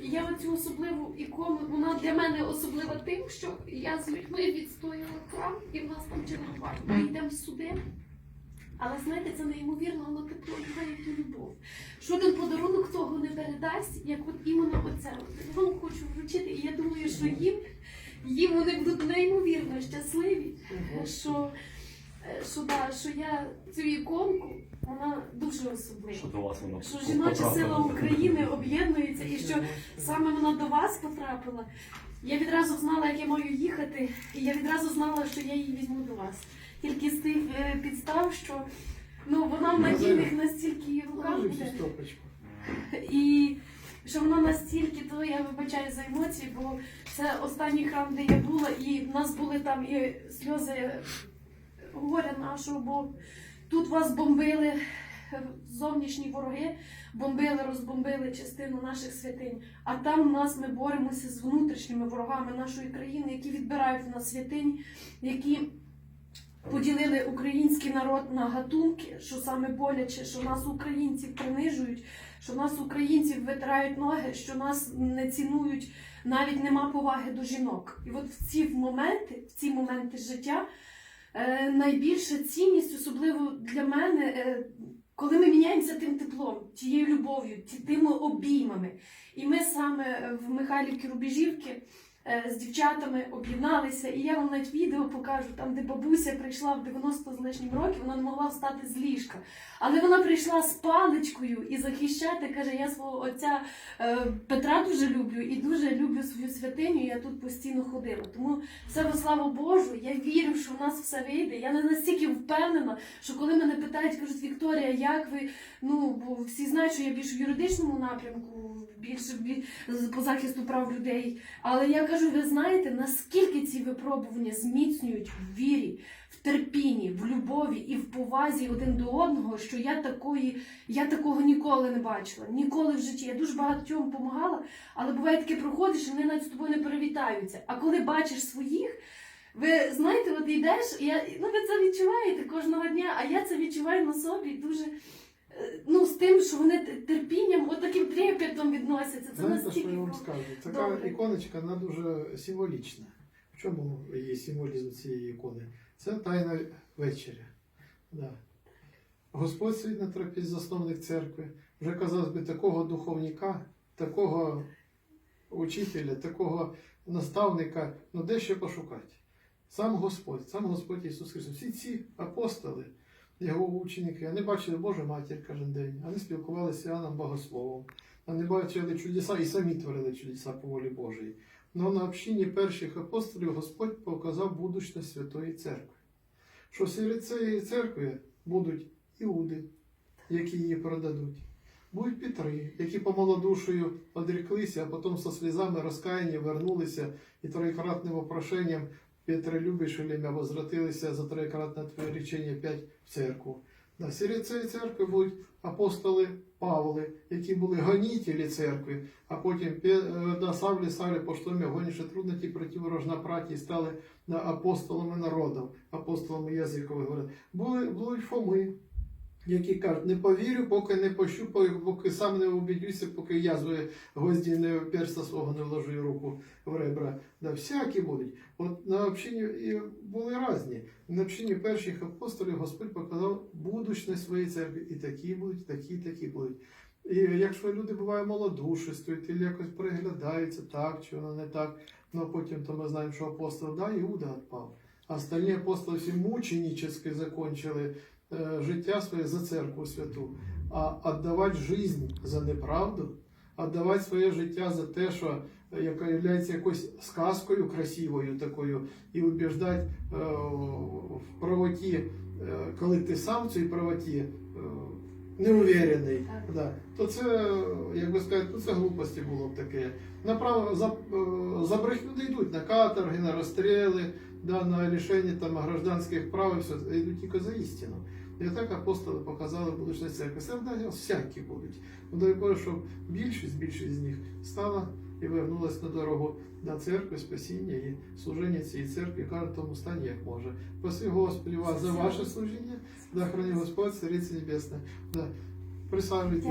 Я оцю особливу ікону, вона для мене особлива тим, що я з людьми відстояла храм, і в нас там чергування. Ми йдемо в суди. Але знаєте, це неймовірно, воно тепло має ту любов. Жоден подарунок того не передасть, як от іменно оце. Я вам хочу вручити, і я думаю, що їм, їм вони будуть неймовірно щасливі, що, е, що, да, що я цю іконку, вона дуже особлива. Що до вас воно Що жіноча сила України об'єднується і що саме вона до вас потрапила. Я відразу знала, як я маю їхати, і я відразу знала, що я її візьму до вас. Тільки з тих е, підстав, що ну вона в надійних настільки руках буде. І що воно настільки, то я вибачаю за емоції, бо це останній храм, де я була, і в нас були там і сльози горя нашого, бо тут вас бомбили е, зовнішні вороги, бомбили, розбомбили частину наших святинь. А там у нас ми боремося з внутрішніми ворогами нашої країни, які відбирають в нас святинь, які поділили український народ на гатунки, що саме боляче, що нас українців принижують, що нас українців витирають ноги, що нас не цінують, навіть нема поваги до жінок. І от в ці моменти, в ці моменти життя е, найбільша цінність, особливо для мене, е, коли ми міняємося тим теплом, тією любов'ю, тими обіймами. І ми саме в Михайлівці Рубіжівки е, з дівчатами об'єдналися, і я вам навіть відео покажу, там, де бабуся прийшла в 90 з лишнім років, вона не могла встати з ліжка. Але вона прийшла з паличкою і захищати, каже, я свого отця е, Петра дуже люблю і дуже люблю свою святиню, я тут постійно ходила. Тому все во славу Божу, я вірю, що в нас все вийде. Я не настільки впевнена, що коли мене питають, кажуть, Вікторія, як ви? Ну, бо всі знають, що я більш в юридичному напрямку, більше бі- по захисту прав людей. Але я кажу, ви знаєте, наскільки ці випробування зміцнюють в вірі, в терпінні, в любові і в повазі один до одного, що я такої, я такого ніколи не бачила. Ніколи в житті. Я дуже багатьом допомагала, але буває таке проходиш, і вони навіть з тобою не привітаються. А коли бачиш своїх. Ви знаєте, от йдеш, я, ну ви це відчуваєте кожного дня, а я це відчуваю на собі дуже е, ну, з тим, що вони терпінням, от таким трепетом відносяться. Це Знаєте, що настільки. я вам скажу? Така Добре. іконочка, вона дуже символічна. В чому є символізм цієї ікони? Це тайна вечеря. Да. Господь стоїть на трапезі засновник церкви. Вже казалось би, такого духовника, такого учителя, такого наставника, ну де ще пошукати? Сам Господь, сам Господь Ісус Христос. Всі ці апостоли, його ученики, вони бачили Божу матір кожен день, вони спілкувалися з Іоанном Богословом, вони бачили чудеса і самі творили чудеса по волі Божої. Но на общині перших апостолів Господь показав будучність Святої Церкви. Що серед цієї церкви будуть іуди, які її продадуть. Будуть Петри, які помолодушою одріклися, а потім со слізами розкаяння вернулися і троєкратним опрошенням Петре любиш время мя возвратилися за троєкратне твоє речення п'ять в церкву. На серед цієї церкви будуть апостоли Павли, які були гонітелі церкви, а потім е, Савлі, Савлі, поштомі, гоніше трудності проти ворожна праті, стали апостолами народів, апостолами язикових. Були, Були, Фоми, які кажуть, не повірю, поки не пощупаю, поки сам не убідюся, поки язви гвозді не перста свого не вложу руку в ребра. Да, всякі будуть. От на общині і були різні. На общині перших апостолів Господь показав будучність своєї церкви. І такі будуть, такі, такі будуть. І якщо люди бувають малодушествують, і якось переглядаються так, чи воно не так, ну потім то ми знаємо, що апостол, да, Іуда відпав. А остальні апостоли всі мученически закончили життя своє за церкву святу. А віддавати жизнь за неправду, віддавати своє життя за те, що е, яка є якоюсь сказкою красивою такою, і убіждати е, в правоті, е, коли ти сам в цій правоті е, неуверений, да, то це, як би сказати, ну, це глупості було б таке. Направо за, е, за брехню не йдуть на каторги, на розстріли, да, на рішення там гражданських прав і все, йдуть тільки за істину. І так апостоли показали будучність церкви. Серед нас всякі будуть. Ну, дай Боже, щоб більшість, більшість з них стала і вернулась на дорогу до церкви, спасіння і служення цієї церкви, каже в тому стані, як може. Спаси Господи вас за ваше служіння, да храни Господь, Цариці Небесна. Да. Присаджуйтесь.